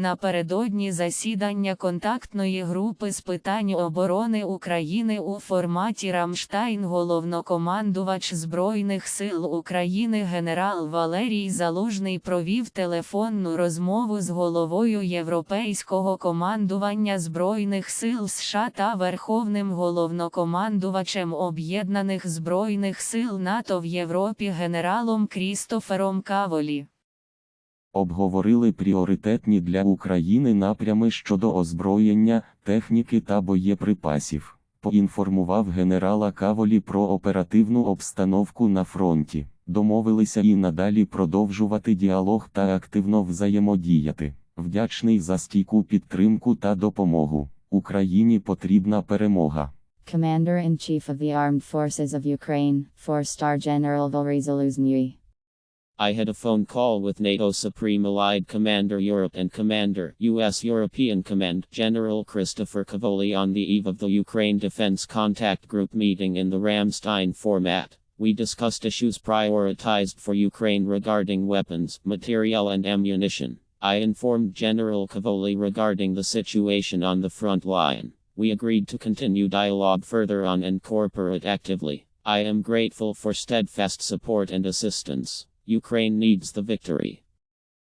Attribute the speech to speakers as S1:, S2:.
S1: Напередодні засідання контактної групи з питань оборони України у форматі Рамштайн головнокомандувач Збройних сил України генерал Валерій Залужний провів телефонну розмову з головою Європейського командування Збройних сил США та Верховним головнокомандувачем Об'єднаних Збройних сил НАТО в Європі генералом Крістофером Каволі.
S2: Обговорили пріоритетні для України напрями щодо озброєння, техніки та боєприпасів. Поінформував генерала Каволі про оперативну обстановку на фронті. Домовилися і надалі продовжувати діалог та активно взаємодіяти. Вдячний за стійку підтримку та допомогу. Україні потрібна перемога.
S3: Commander-in-Chief of the Armed Forces of Ukraine, 4-star General Valery Zaluzny.
S4: I had a phone call with NATO Supreme Allied Commander Europe and Commander U.S. European Command General Christopher Cavoli on the eve of the Ukraine Defense Contact Group meeting in the Ramstein format. We discussed issues prioritized for Ukraine regarding weapons, material, and ammunition. I informed General Cavoli regarding the situation on the front line. We agreed to continue dialogue further on and cooperate actively. I am grateful for steadfast support and assistance. Ukraine needs the victory.